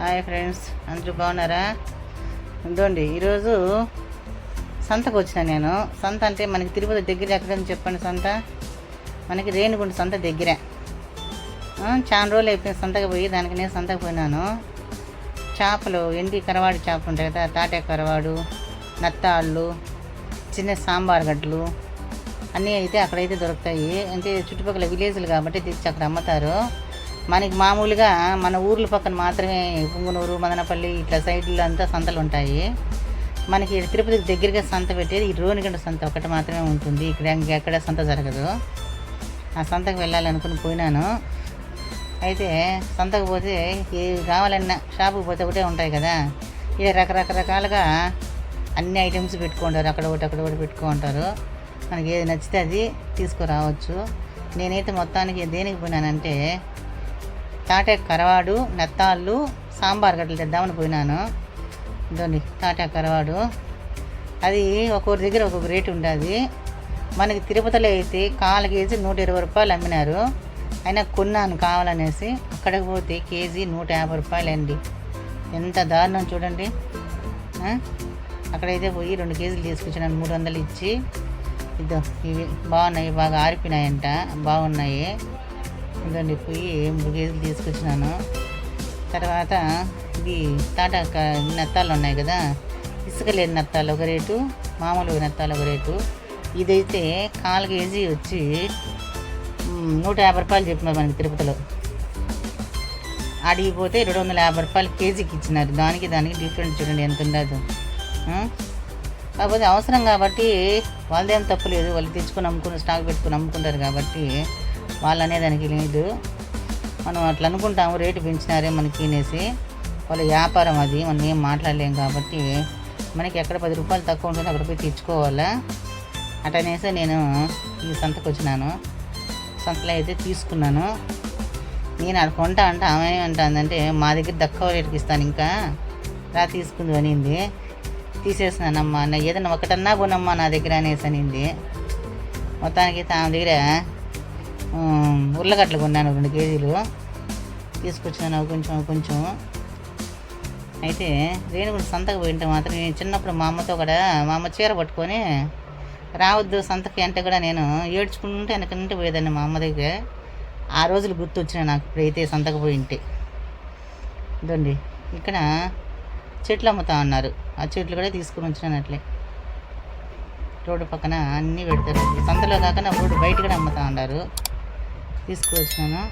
Hi friends అందరూ బాగున్నారా? ఇదిగోండి ఈరోజు సంతకు వచ్చిన నేను. సంత అంటే మనకి తిరుపతి దగ్గర ఎక్కడని చెప్పండి సంత? మనకి రేణిగుంట సంత దగ్గరే. చాలా రోజులు అయిపోయింది సంతకు పోయి దానికి నేను సంతకు పోయినాను. చేపలు ఎండి కరవాడు చేపలు ఉంటాయి కదా తాటే కరవాడు నత్తాళ్ళు చిన్న సాంబార్ గడ్డలు అన్నీ అయితే అక్కడైతే దొరుకుతాయి. అంటే చుట్టుపక్కల విలేజ్లు కాబట్టి తెచ్చి అక్కడ అమ్ముతారు. మనకి మామూలుగా మన ఊర్ల పక్కన మాత్రమే పుంగునూరు మదనపల్లి ఇట్లా సైడ్లో అంతా సంతలు ఉంటాయి. మనకి తిరుపతికి దగ్గరగా సంత పెట్టేది ఈ రోనిగండ సంత ఒకటి మాత్రమే ఉంటుంది. ఇక్కడ ఎక్కడ సంత జరగదు. ఆ సంతకు వెళ్ళాలనుకుని పోయినాను. అయితే సంతకు పోతే ఏవి కావాలన్నా షాపుకి పోతే ఒకటే ఉంటాయి కదా. ఇక రకరకరకాలుగా అన్ని ఐటమ్స్ పెట్టుకుంటారు. అక్కడ ఒకటి అక్కడ ఒకటి పెట్టుకుంటారు. మనకి ఏది నచ్చితే అది తీసుకురావచ్చు. నేనైతే మొత్తానికి దేనికి పోయినానంటే తాటాకు కరవాడు నెత్తాళ్ళు సాంబార్ గడ్డలు తెద్దామని పోయినాను. ఇదండి తాటాకు కరవాడు. అది ఒక్కొక్కరి దగ్గర ఒక్కొక్క రేటు ఉంటుంది మనకి తిరుపతిలో అయితే కాలు కేజీ నూట ఇరవై రూపాయలు అమ్మినారు. అయినా కొన్నాను కావాలనేసి అక్కడికి పోతే కేజీ నూట యాభై రూపాయలు అండి ఎంత దారుణం చూడండి. అక్కడైతే పోయి రెండు కేజీలు తీసుకొచ్చినాను మూడు వందలు ఇచ్చి. ఇదో ఇవి బాగున్నాయి బాగా ఆరిపోయినాయంట బాగున్నాయి. ఇదండి పోయి మూడు కేజీలు తీసుకొచ్చినాను. తర్వాత ఇవి తాటా క- నత్తాలు ఉన్నాయి కదా ఇసుక లేని నత్తాలు ఒక రేటు మామూలు నత్తాలు ఒక రేటు. ఇదైతే కాలు కేజీ వచ్చి నూట యాభై రూపాయలు చెప్పినారు మనకి తిరుపతిలో. అడిగిపోతే రెండు వందల యాభై రూపాయలు కేజీకి ఇచ్చినారు. దానికి దానికి డిఫరెంట్ చూడండి ఎంత ఉండదు. కాకపోతే అవసరం కాబట్టి వాళ్ళదేం తప్పులేదు వాళ్ళు తెచ్చుకొని అమ్ముకుని స్టాక్ పెట్టుకుని అమ్ముకుంటారు కాబట్టి వాళ్ళు అనేదానికి లేదు. మనం అట్లా అనుకుంటాము రేటు పెంచినారే మనకి అనేసి. వాళ్ళ వ్యాపారం అది మనం ఏం మాట్లాడలేం కాబట్టి మనకి ఎక్కడ పది రూపాయలు తక్కువ ఉంటుందో అక్కడ పోయి తెచ్చుకోవాలా? అటనేసి నేను ఈ సంతకు వచ్చినాను. సంతలో అయితే తీసుకున్నాను. నేను అక్కడ కొంటా అంటే ఆమె ఏమంటుందంటే మా దగ్గర తక్కువ రేటుకి ఇస్తాను ఇంకా. రా తీసుకుంది అనింది. తీసేసినానమ్మా నా ఏదైనా ఒకటన్నా కొనమ్మా నా దగ్గర అనేసి అనింది. మొత్తానికి అయితే ఆమె దగ్గర ఉర్లగడ్డలు కొన్నాను రెండు కేజీలు. తీసుకొచ్చాను కొంచెం కొంచెం. అయితే రేణుగుంట సంతకు పోయింటే మాత్రం నేను చిన్నప్పుడు మా అమ్మతో కూడా మా అమ్మ చీర పట్టుకొని రావద్దు సంతకి అంటే కూడా నేను ఏడ్చుకుంటే వెనకంటే పోయేదాన్ని మా అమ్మ దగ్గర. ఆ రోజులు గుర్తొచ్చినాయి నాకు ఇప్పుడైతే సంతకు పోయింటే. ఇదండి ఇక్కడ చెట్లు అమ్ముతా ఉన్నారు. ఆ చెట్లు కూడా తీసుకుని వచ్చినాను అట్లే. రోడ్డు పక్కన అన్నీ పెడతారు. సంతలో కాకుండా రోడ్డు బయట కూడా అమ్ముతా ఉన్నారు. తీసుకువచ్చినాను